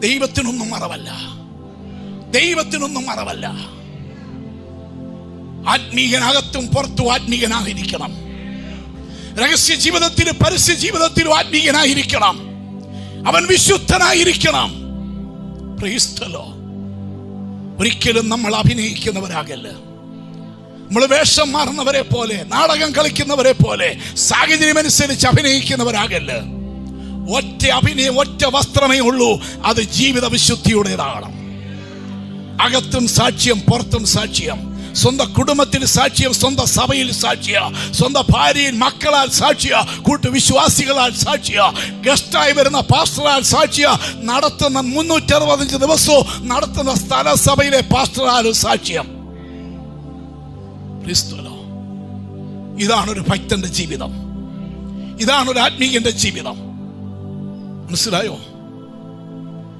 ദൈവത്തിനൊന്നും മറവല്ല. ദൈവത്തിനൊന്നും മറവല്ല. ആത്മീയനകത്തും പുറത്തും ആത്മീയനായിരിക്കണം രഹസ്യ ജീവിതത്തിലും പരസ്യ ജീവിതത്തിലും ആത്മീയനായിരിക്കണം അവൻ വിശുദ്ധനായിരിക്കണം. ഒരിക്കലും നമ്മൾ അഭിനയിക്കുന്നവരാകല്ല. നമ്മൾ വേഷം മാറുന്നവരെ പോലെ നാടകം കളിക്കുന്നവരെ പോലെ സാഹചര്യമനുസരിച്ച് അഭിനയിക്കുന്നവരാകല്ല. ഒറ്റ അഭിനയം ഒറ്റ വസ്ത്രമേ ഉള്ളൂ. അത് ജീവിത വിശുദ്ധിയുടേതാണ്. അകത്തും സാക്ഷ്യം പുറത്തും സാക്ഷ്യം. സ്വന്തം കുടുംബത്തിൽ സാക്ഷ്യം സ്വന്തം സഭയിൽ സാക്ഷ്യ. സ്വന്തം ഭാര്യയിൽ മക്കളാൽ സാക്ഷ്യ. കൂട്ടുവിശ്വാസികളാൽ സാക്ഷ്യ. ഗസ്റ്റായി വരുന്ന പാസ്റ്ററാൽ സാക്ഷ്യ. നടത്തുന്ന മുന്നൂറ്റി അറുപത്തഞ്ച് ദിവസവും നടത്തുന്ന സ്ഥല സഭയിലെ പാസ്റ്ററാലും സാക്ഷ്യം. ഇതാണ് ഒരു ഭക്തന്റെ ജീവിതം. ഇതാണ് ഒരു ആത്മീയന്റെ ജീവിതം. 我们是来友